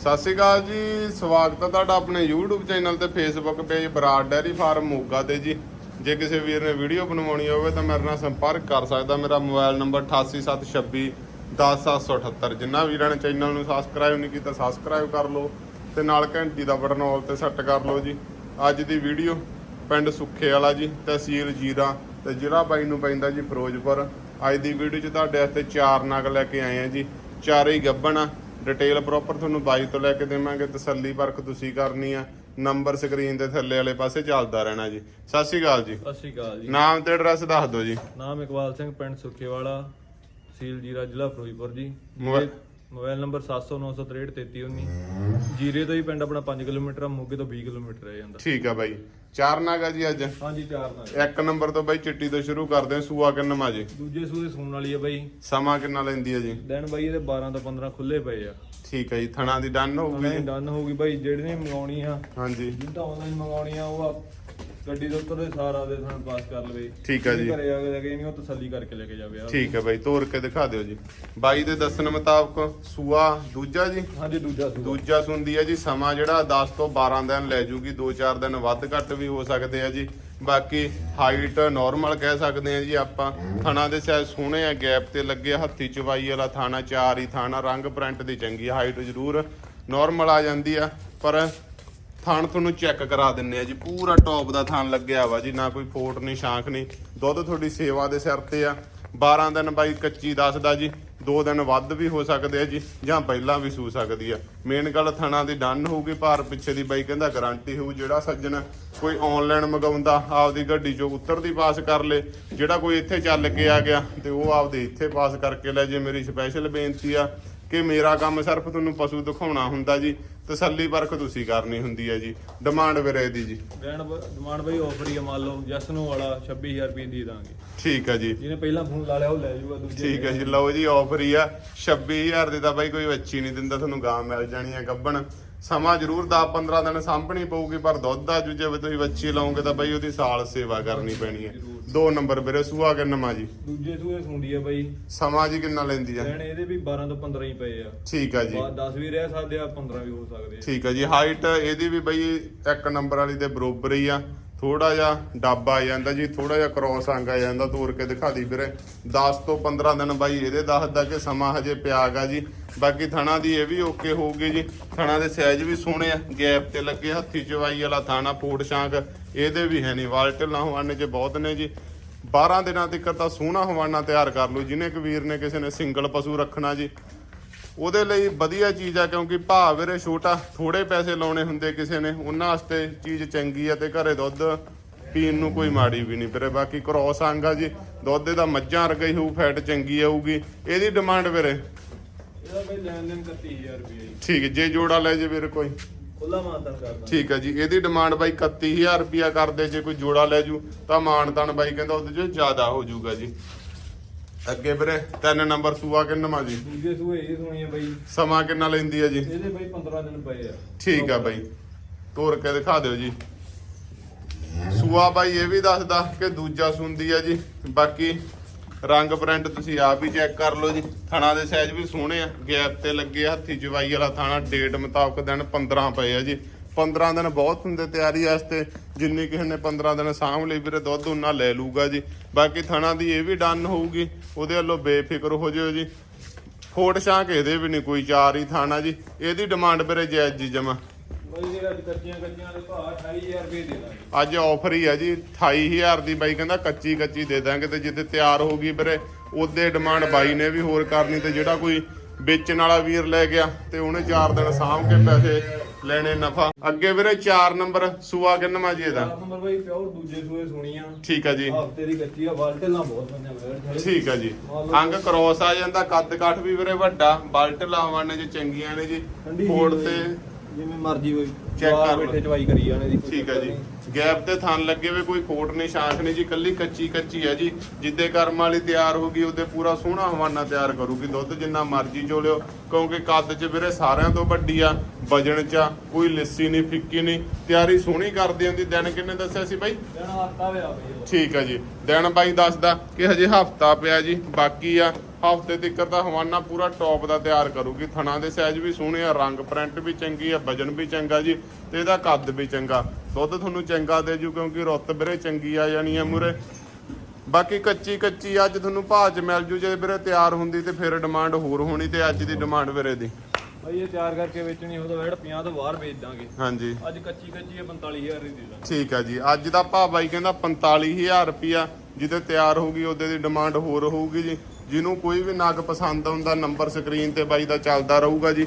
ਸਤਿ ਸ਼੍ਰੀ ਅਕਾਲ ਜੀ, ਸਵਾਗਤ ਹੈ ਤੁਹਾਡਾ ਆਪਣੇ YouTube ਚੈਨਲ ਤੇ Facebook page Brar dairy farm Moga ਤੇ ਜੀ। ਜੇ ਕਿਸੇ ਵੀਰ ਨੇ ਵੀਡੀਓ ਬਣਵਾਉਣੀ ਹੋਵੇ ਤਾਂ ਮੇਰੇ ਨਾਲ ਸੰਪਰਕ ਕਰ ਸਕਦਾ। ਮੇਰਾ ਮੋਬਾਈਲ ਨੰਬਰ 8876 10778 ਜਿਨ੍ਹਾਂ ਵੀਰਾਂ ਨੇ ਚੈਨਲ ਨੂੰ ਸਬਸਕ੍ਰਾਈਬ ਨਹੀਂ ਕੀਤਾ ਸਬਸਕ੍ਰਾਈਬ ਕਰ ਲਓ ਤੇ ਨਾਲ ਘੰਟੀ ਦਾ ਬਟਨ ਆਲ ਤੇ ਸੈੱਟ ਕਰ ਲਓ ਜੀ। ਅੱਜ ਦੀ ਵੀਡੀਓ ਪਿੰਡ ਸੁੱਖੇ ਵਾਲਾ ਜੀ, ਤਹਿਸੀਲ ਜੀਰਾ ਤੇ ਜ਼ਿਲ੍ਹਾ ਬਾਈ ਨੂੰ ਪੈਂਦਾ ਜੀ ਫਿਰੋਜ਼ਪੁਰ। ਅੱਜ ਦੀ ਵੀਡੀਓ 'ਚ ਤੁਹਾਡੇ ਵਾਸਤੇ ਚਾਰ ਨਗ ਲੈ ਕੇ ਆਏ ਆ ਜੀ। ਚਾਰੇ ਹੀ ਗੱਭਣ ਆ। ਡਿਟੇਲ ਪ੍ਰੋਪਰ ਤੁਹਾਨੂੰ ਬਾਈ ਤੋਂ ਲੈ ਕੇ ਦੇਵਾਂਗੇ ਤਸੱਲੀ ਪਰਖ ਤੁਸੀਂ ਕਰਨੀ ਆ। ਨੰਬਰ ਸਕਰੀਨ ਦੇ ਥੱਲੇ ਵਾਲੇ ਪਾਸੇ ਚੱਲਦਾ ਰਹਿਣਾ ਜੀ। ਸਤਿ ਸ਼੍ਰੀ ਅਕਾਲ ਜੀ। ਸਤਿ ਸ਼੍ਰੀ ਅਕਾਲ ਜੀ। ਨਾਮ ਤੇ ਐਡਰੈਸ ਦੱਸ ਦਿਓ ਜੀ। ਨਾਮ ਇਕਬਾਲ ਸਿੰਘ ਪਿੰਡ ਸੁਖੇਵਾਲਾ ਤਹਿਸੀਲ ਜੀਰਾ ਜ਼ਿਲ੍ਹਾ ਫਿਰੋਜ਼ਪੁਰ ਜੀ। ਮੋਬਾਈਲ- ਮੋਬਾਈਲ ਨੰਬਰ 7096633319 ਜੀਰੇ ਤੋਂ ਹੀ ਪਿੰਡ ਆਪਣਾ 5 ਕਿਲੋਮੀਟਰ ਆ ਮੋਗੇ ਤੋਂ 20 ਕਿਲੋਮੀਟਰ ਰਹਿ ਜਾਂਦਾ। ਠੀਕ ਆ ਬਾਈ। ਚਾਰ ਨਗ ਆ ਜੀ ਅੱਜ? ਹਾਂਜੀ ਚਾਰ ਨਾਲ ਇੱਕ ਨੰਬਰ ਤੋਂ ਬਾਈ ਚਿੱਟੀ ਤੋਂ ਸ਼ੁਰੂ ਕਰਦੇ ਹਾਂ ਸੂਆ ਕਿੰਨਵਾਂ ਜੀ? ਦੂਜੇ ਸੂਏ ਸੂਣ ਵਾਲੀ ਆ ਬਾਈ। ਸਮਾਂ ਕਿੰਨਾ ਲੈਂਦੀ ਹੈ ਜੀ? ਦਿਨ ਬਾਈ ਇਹਦੇ 12 ਤੋਂ 15 ਖੁੱਲੇ ਪਏ ਆ। ਠੀਕ ਹੈ ਜੀ ਥਣਾ ਦੀ ਡਨ ਹੋਊਗੀ ਡਨ ਹੋਊਗੀ ਬਾਈ ਜਿਹੜੇ ਨੇ ਮੰਗਾਉਣੀ ਆ ਹਾਂਜੀ। ਜਿੱਦਾਂ ਆਨਲਾਈਨ ਮੰਗਾਉਣੀ ਆ ਉਹ ਆ ਗੱਡੀ ਦੇ ਉੱਤਰ ਦੇ ਸਾਰਾ ਦੇ ਸਾਨੂੰ ਪਾਸ ਕਰ ਲਵੇ। ਠੀਕ ਆ ਜੀ। ਘਰੇ ਆ ਕੇ ਲੈ ਕੇ ਨਹੀਂ ਉਹ ਤਸੱਲੀ ਕਰਕੇ ਲੈ ਕੇ ਜਾਵੇ ਆ। ਠੀਕ ਹੈ ਬਾਈ ਤੋਰ ਕੇ ਦਿਖਾ ਦਿਓ ਜੀ। ਬਾਈ ਦੇ ਦੱਸਣ ਮੁਤਾਬਕ ਸੂਆ ਦੂਜਾ ਜੀ? ਹਾਂਜੀ ਦੂਜਾ ਸੂਆ। ਦੂਜਾ ਸੁੰਦੀ ਹੈ ਜੀ ਸਮਾਂ ਜਿਹੜਾ 10 ਤੋਂ 12 ਦਿਨ ਲੈ ਜੂਗੀ 2-4 ਦਿਨ ਵੱਧ ਘੱਟ ਵੀ ਹੋ ਸਕਦੇ ਆ ਜੀ। ਬਾਕੀ ਹਾਈਟ ਨਾਰਮਲ ਕਹਿ ਸਕਦੇ ਆ ਜੀ ਆਪਾਂ। ਥਣਾ ਦੇ ਸਾਈਜ਼ ਸੋਹਣੇ ਆ ਗੈਪ ਤੇ ਲੱਗੇ ਹੱਥੀ ਚਵਾਈ ਵਾਲਾ ਥਾਣਾ ਚਾਰ ਹੀ ਥਾਣਾ ਰੰਗ ਪ੍ਰਿੰਟ ਦੀ ਚੰਗੀ ਹਾਈਟ ਜ਼ਰੂਰ ਨਾਰਮਲ ਆ ਜਾਂਦੀ ਆ। ਪਰ ਥਣ ਤੁਹਾਨੂੰ ਚੈੱਕ ਕਰਾ ਦਿੰਨੇ ਆ ਜੀ। ਪੂਰਾ ਟੌਪ ਦਾ ਥਾਣ ਲੱਗਿਆ ਵਾ ਜੀ, ਨਾ ਕੋਈ ਫੋਟ ਨਹੀਂ ਸ਼ਾਂਖ ਨਹੀਂ। ਦੁੱਧ ਤੁਹਾਡੀ ਸੇਵਾ ਦੇ ਸਿਰ ਤੇ ਆ। 12 ਦਿਨ ਬਾਈ ਕੱਚੀ ਦੱਸਦਾ ਜੀ 2 ਦਿਨ ਵੱਧ ਵੀ ਹੋ ਸਕਦੇ ਆ ਜੀ, ਜਾਂ ਪਹਿਲਾਂ ਵੀ ਸੂ ਸਕਦੀ ਆ। ਮੇਨ ਗੱਲ ਥਣਾ ਦੀ ਡਨ ਹੋਊਗੀ, ਭਾਰ ਪਿੱਛੇ ਦੀ ਬਾਈ ਕਹਿੰਦਾ ਗਾਰੰਟੀ ਹੋਊ, ਜਿਹੜਾ ਸੱਜਣ ਕੋਈ ਆਨਲਾਈਨ ਮੰਗਾਉਂਦਾ, ਆਪਦੀ ਗੱਡੀ ਚੋਂ ਉੱਤਰਦੀ ਪਾਸ ਕਰ ਲੇ। ਜਿਹੜਾ ਕੋਈ ਇੱਥੇ ਚੱਲ ਕੇ ਆ ਗਿਆ, ਤੇ ਉਹ ਆਪਦੇ ਇੱਥੇ ਪਾਸ ਕਰਕੇ ਲੈ ਜੇ, ਮੇਰੀ ਸਪੈਸ਼ਲ ਬੇਨਤੀ ਆ। ਕਿ ਮੇਰਾ ਕੰਮ ਸਿਰਫ ਤੁਹਾਨੂੰ ਪਸ਼ੂ ਦਿਖਾਉਣਾ ਹੁੰਦਾ ਜੀ ਤਸੱਲੀ ਪਰਖ ਤੁਸੀਂ ਕਰਨੀ ਹੁੰਦੀ ਹੈ ਜੀ। ਡਿਮਾਂਡ ਵੀਰੇ ਦੀ ਜੀ। ਡਿਮਾਂਡ ਬਾਈ ਆਫਰ ਹੀ ਆ ਮੰਨ ਲਓ ਜਸ ਨੂੰ ਵਾਲਾ 26000 ਰੁਪਏ ਦੇ ਦਾਂਗੇ। ਠੀਕ ਹੈ ਜੀ। ਜਿਹਨੇ ਪਹਿਲਾਂ ਫੋਨ ਲਾ ਲਿਆ ਉਹ ਲੈ ਜਾਊਗਾ ਦੂਜੇ ਠੀਕ ਹੈ ਜੀ ਲਓ ਜੀ ਆਫਰ ਹੀ ਆ। 26000 ਦੇ ਤਾਂ ਬਾਈ ਕੋਈ ਬੱਚੀ ਨਹੀਂ ਦਿੰਦਾ ਤੁਹਾਨੂੰ ਗਾਂ ਮਿਲ ਜਾਣੀ ਆ ਗੱਬਣ। ਸਮਾਂ ਜ਼ਰੂਰ 10-15 ਦਿਨ ਸਾਂਭਣੀ ਪਊਗੀ ਪਰ ਦੁੱਧ ਦਾ ਜੂ ਜੇ ਤੁਸੀਂ ਬੱਚੀ ਲਾਓਗੇ ਤਾਂ ਬਾਈ ਉਹਦੀ ਸਾਲ ਸੇਵਾ ਕਰਨੀ ਪੈਣੀ ਹੈ। ਦੋ ਨੰਬਰ ਵੀਰੇ ਸੂਆ ਕਿੰਨਾ ਜੀ? ਦੂਜੇ ਸੂਏ ਸੁੰਦੀ ਆ ਬਾਈ। ਸਮਾਂ ਜੀ ਕਿੰਨਾ ਲੈਂਦੀ ਆ? ਲੈਣ ਇਹਦੇ ਵੀ 12 ਤੋਂ 15 ਹੀ ਪਏ ਆ। ਠੀਕ ਆ ਜੀ। 10 ਵੀ ਰਹਿ ਸਕਦੇ ਆ 15 ਵੀ ਹੋ ਸਕਦੇ ਆ। ਠੀਕ ਹੈ ਜੀ ਹਾਈਟ ਇਹਦੀ ਵੀ ਬਈ ਇੱਕ ਨੰਬਰ ਵਾਲੀ ਦੇ ਬਰੋਬਰ ਹੀ ਆ। ਥੋੜਾ ਜਿਹਾ ਡੱਬ ਆ ਜਾਂਦਾ ਜੀ, ਥੋੜਾ ਜਿਹਾ ਕ੍ਰੋਸ ਅੰਗ ਆ ਜਾਂਦਾ, ਤੋਰ ਕੇ ਦਿਖਾ ਦੀ ਵੀਰੇ। 10 ਤੋਂ 15 ਦਿਨ ਬਾਈ ਇਹਦੇ ਦੱਸਦਾ ਕਿ ਸਮਾਂ ਹਜੇ ਪਿਆਗਾ ਜੀ। ਬਾਕੀ ਥਣਾ ਦੀ ਇਹ ਵੀ ਓਕੇ ਹੋਊਗੀ ਜੀ। ਥਣਾ ਦੇ ਸਾਈਜ਼ ਵੀ ਸੋਹਣੇ ਆ ਗੈਪ ਤੇ ਲੱਗੇ ਹੱਥੀ ਚਵਾਈ ਵਾਲਾ ਥਾਣਾ ਫੋਟ ਸ਼ਾਂਕ, ਇਹਦੇ ਵੀ ਹੈ ਨਹੀਂ ਵਾਲਟਲ ਨਾ ਹਵਾਨੇ ਚ ਬਹੁਤ ਨੇ ਜੀ। 12 ਦਿਨਾਂ ਤੱਕ ਤਾਂ ਸੋਹਣਾ ਹਵਾਨਾ ਤਿਆਰ ਕਰ ਲਓ ਜਿਹਨੇ ਇੱਕ ਵੀਰ ਨੇ ਕਿਸੇ ਨੇ ਸਿੰਗਲ ਪਸ਼ੂ ਰੱਖਣਾ ਜੀ। ਉਹਦੇ ਲਈ ਵਧੀਆ ਚੀਜ਼ ਆ ਕਿਉਂਕਿ ਭਾਅ ਵੀਰੇ ਛੋਟਾ ਥੋੜੇ ਪੈਸੇ ਲਾਉਣੇ ਹੁੰਦੇ ਕਿਸੇ ਨੇ ਉਹਨਾਂ ਵਾਸਤੇ ਚੀਜ਼ ਚੰਗੀ ਆ ਤੇ ਘਰੇ ਦੁੱਧ ਪੀਣ ਨੂੰ ਕੋਈ ਮਾੜੀ ਵੀ ਨਹੀਂ। ਵੀਰੇ ਬਾਕੀ ਕ੍ਰੋਸ ਅੰਗ ਆ ਜੀ ਦੁੱਧ ਦਾ ਮੱਝਾਂ ਵਰਗਾ ਹੀ ਹੋਊ ਫੈਟ ਚੰਗੀ ਆਊਗੀ। ਇਹਦੀ ਡਿਮਾਂਡ ਵੀਰੇ? ਇਹਦਾ ਬਾਈ ਲੈਣ ਦੇਣ 31000 ਰੁਪਏ ਜੀ। ਠੀਕ ਹੈ ਜੇ ਜੋੜਾ ਲੈ ਜੇ ਵੀਰੇ ਕੋਈ। ਖੁੱਲਾ ਮਾਨਤਨ ਕਰਦਾ। ਠੀਕ ਹੈ ਜੀ ਇਹਦੀ ਡਿਮਾਂਡ ਬਾਈ 31000 ਰੁਪਿਆ ਕਰਦੇ ਜੇ ਕੋਈ ਜੋੜਾ ਲੈ ਜੂ ਤਾਂ ਮਾਨਤਾਨ ਬਾਈ ਕਹਿੰਦਾ ਉਹਦੇ ਚ ਜ਼ਿਆਦਾ ਹੋ ਜਾਊਗਾ ਜੀ। ਅੱਗੇ ਵੀਰੇ ਤਿੰਨ ਨੰਬਰ ਸੂਆ ਕਿੰਨਵਾਂ ਜੀ? ਦੂਜੇ ਸੂਏ ਇਹ ਸੁਣੀ ਆ ਬਾਈ। ਸਮਾਂ ਕਿੰਨਾ ਲੈਂਦੀ ਹੈ ਜੀ? ਇਹਦੇ ਬਾਈ 15 ਦਿਨ ਪਏ ਆ। ਠੀਕ ਆ ਬਾਈ। ਤੋਰ ਕੇ ਦਿਖਾ ਦਿਓ ਜੀ। ਸੂਆ ਬਾਈ ਇਹ ਵੀ ਦੱਸਦਾ ਕਿ ਦੂਜਾ ਸੁੰਦੀ ਆ ਜੀ। ਬਾਕੀ ਰੰਗ ਪ੍ਰਿੰਟ ਤੁਸੀਂ ਆਪ ਹੀ ਚੈੱਕ ਕਰ ਲਓ ਜੀ। ਥਣਾ ਦੇ ਸਾਈਜ਼ ਵੀ ਸੋਹਣੇ ਆ। ਗੈਪ ਤੇ ਲੱਗੇ ਆ, ਹੱਥੀ ਜਵਾਈ ਵਾਲਾ ਥਾਣਾ। ਡੇਟ ਮੁਤਾਬਕ ਦਿਨ 15 ਪਏ ਆ ਜੀ। 15 ਦਿਨ ਬਹੁਤ ਹੁੰਦੇ ਤਿਆਰੀ ਵਾਸਤੇ ਜਿੰਨੀ ਕਿਸੇ ਨੇ 15 ਦਿਨ ਸਾਂਭ ਲਈ ਵੀਰੇ ਦੁੱਧ ਉਹਨਾਂ ਲੈ ਲੂਗਾ ਜੀ। ਬਾਕੀ ਥਣਾ ਦੀ ਇਹ ਵੀ ਡਨ ਹੋਊਗੀ ਉਹਦੇ ਵੱਲੋਂ ਬੇਫਿਕਰ ਹੋ ਜਿਓ ਜੀ। ਫੋਟ ਸ਼ਾਂਕ ਇਹਦੇ ਵੀ ਨਹੀਂ ਕੋਈ ਚਾਰ ਹੀ ਥਾਣਾ ਜੀ। ਇਹਦੀ ਡਿਮਾਂਡ ਵੀਰੇ ਜਾਇਜ਼ ਜੀ ਜਮਾ। ਅੱਜ ਕੱਚੀਆਂ ਕੱਚੀਆਂ ਦੇ ਭਾਅ 28000 ਰੁਪਏ ਦੇ ਦਾਂਗੇ। ਅੱਜ ਆਫਰ ਹੀ ਆ ਜੀ 28000 ਦੀ। ਬਾਈ ਕਹਿੰਦਾ ਕੱਚੀ ਕੱਚੀ ਦੇ ਦਾਂਗੇ ਤੇ ਜਿੱਦੇ ਤਿਆਰ ਹੋ ਗਈ ਵੀਰੇ ਉਹਦੇ ਡਿਮਾਂਡ ਬਾਈ ਨੇ ਵੀ ਹੋਰ ਕਰਨੀ ਤੇ ਜਿਹੜਾ ਕੋਈ ਵੇਚਣ ਵਾਲਾ ਵੀਰ ਲੈ ਗਿਆ ਤੇ ਉਹਨੇ 4 ਦਿਨ ਸਾਂਭ ਕੇ ਪੈਸੇ ਲੈਣੇ ਨਫਾ। ਅੱਗੇ ਵੀਰੇ 4 ਨੰਬਰ ਸੂਆ ਕਿੰਨਵਾ ਜੀ ਇਹਦਾ ਨੰਬਰ ਬਾਈ ਪਿਓਰ ਦੂਜੇ ਸੂਏ ਸੁਣੀਆਂ ਠੀਕ ਆ ਜੀ। ਹਫ਼ਤੇ ਦੀ ਕੱਚੀ ਆ ਬਾਲਟਲਾਂ ਬਹੁਤ ਬੰਦੇ ਠੀਕ ਆ ਜੀ। ਅੰਗ ਕ੍ਰੋਸ ਆ ਜਾਂਦਾ ਕੱਦ ਕਾਠ ਵੀ ਵੀਰੇ ਵੱਡਾ ਬਲਟ ਲਾਵਾਂ ਨੇ ਜੀ ਚੰਗੀਆਂ ਨੇ ਜੀ ਫੋੜ ਤੇ ਜਿਵੇਂ ਮਰਜ਼ੀ ਹੋਈ। ਬਾਹਰ ਕਰ ਲਓ। ਬੈਠੇ ਚਵਾਈ ਕਰੀ ਜਾਣੇ ਦੀ ਕੋਈ ਠੀਕ ਹੈ ਜੀ। ਗੈਪ ਤੇ ਥਣ ਲੱਗੇ ਵੇ ਕੋਈ ਫੋਟ ਨਹੀਂ ਸ਼ਾਂਖ ਨਹੀਂ ਜੀ ਕੱਲੀ ਕੱਚੀ ਕੱਚੀ ਹੈ ਜੀ। ਜਿੱਦੇ ਕਰਮ ਵਾਲੀ ਤਿਆਰ ਹੋਗੀ ਉਹਦੇ ਪੂਰਾ ਸੋਹਣਾ ਹਵਾਨਾ ਤਿਆਰ ਕਰੂਗੀ। ਦੁੱਧ ਜਿੰਨਾ ਮਰਜ਼ੀ ਚੋਲਿਓ ਕਿਉਂਕਿ ਕੱਦ 'ਚ ਵੀਰੇ ਸਾਰਿਆਂ ਤੋਂ ਵੱਡੀ ਆ ਵਜਣ ਚ ਆ, ਕੋਈ ਲੱਸੀ ਨਹੀਂ ਫਿੱਕੀ ਨਹੀਂ। ਤਿਆਰੀ ਸੋਹਣੀ ਕਰਦੀ ਹੁੰਦੀ ਦਿਨ ਕਿੰਨੇ ਦੱਸਿਆ ਸੀ ਬਾਈ? ਦੇਣਾ ਹੱਤਾ ਹੋਇਆ ਬਈ ਠੀਕ ਆ ਜੀ। ਦਿਨ ਬਾਈ ਦੱਸਦਾ ਕਿ ਹਜੇ ਹਫਤਾ ਪਿਆ ਜੀ ਬਾਕੀ ਆ ਹਫ਼ਤੇ ਤੱਕ ਤਾਂ ਹਵਾਨਾ ਪੂਰਾ ਟੌਪ ਦਾ ਤਿਆਰ ਕਰੂਗੀ। ਥਣਾ ਦੇ ਸਾਈਜ਼ ਵੀ ਸੋਹਣੇ ਆ ਰੰਗ ਪ੍ਰਿੰਟ ਵੀ ਚੰਗੀ ਆ ਵਜਨ ਵੀ ਚੰਗਾ ਜੀ। ਤੇ ਇਹਦਾ ਕੱਦ ਵੀ ਚੰਗਾ। ਦੁੱਧ ਤੁਹਾਨੂੰ ਚੰਗਾ ਦੇ ਜੂ ਕਿਉਂਕਿ ਰੁੱਤ ਵੀਰੇ ਚੰਗੀ ਆ ਜਾਣੀ ਆ ਮੂਰੇ ਬਾਕੀ ਕੱਚੀ ਕੱਚੀ ਅੱਜ ਤੁਹਾਨੂੰ ਭਾਅ ਚ ਮਿਲ ਜੂ ਜੇ ਵੀਰੇ ਤਿਆਰ ਹੁੰਦੀ ਤੇ ਫਿਰ ਡਿਮਾਂਡ ਹੋਰ ਹੋਣੀ ਤੇ ਅੱਜ ਦੀ ਡਿਮਾਂਡ ਵੀਰੇ ਦੀ। ਬਈ ਇਹ ਤਿਆਰ ਕਰਕੇ ਵੇਚਣੀ ਉਹਦਾ ਵੇੜ 50 ਤੋਂ ਬਾਹਰ ਵੇਚ ਦਾਂਗੇ। ਹਾਂਜੀ। ਅੱਜ ਕੱਚੀ ਕੱਚੀ ਇਹ 45000 ਦੀ ਦੇ ਦਾਂਗੇ। ਠੀਕ ਆ ਜੀ। ਅੱਜ ਦਾ ਭਾਅ ਬਾਈ ਕਹਿੰਦਾ 45000 ਰੁਪਿਆ ਜਿਹਦੇ ਤਿਆਰ ਹੋਊਗੀ ਉਹਦੇ ਦੀ ਡਿਮਾਂਡ ਹੋਰ ਹੋਊਗੀ ਜੀ। ਜਿਹਨੂੰ ਕੋਈ ਵੀ ਨਗ ਪਸੰਦ ਆਉਂਦਾ ਨੰਬਰ ਸਕਰੀਨ ਤੇ ਬਾਈ ਦਾ ਚੱਲਦਾ ਰਹੂਗਾ ਜੀ।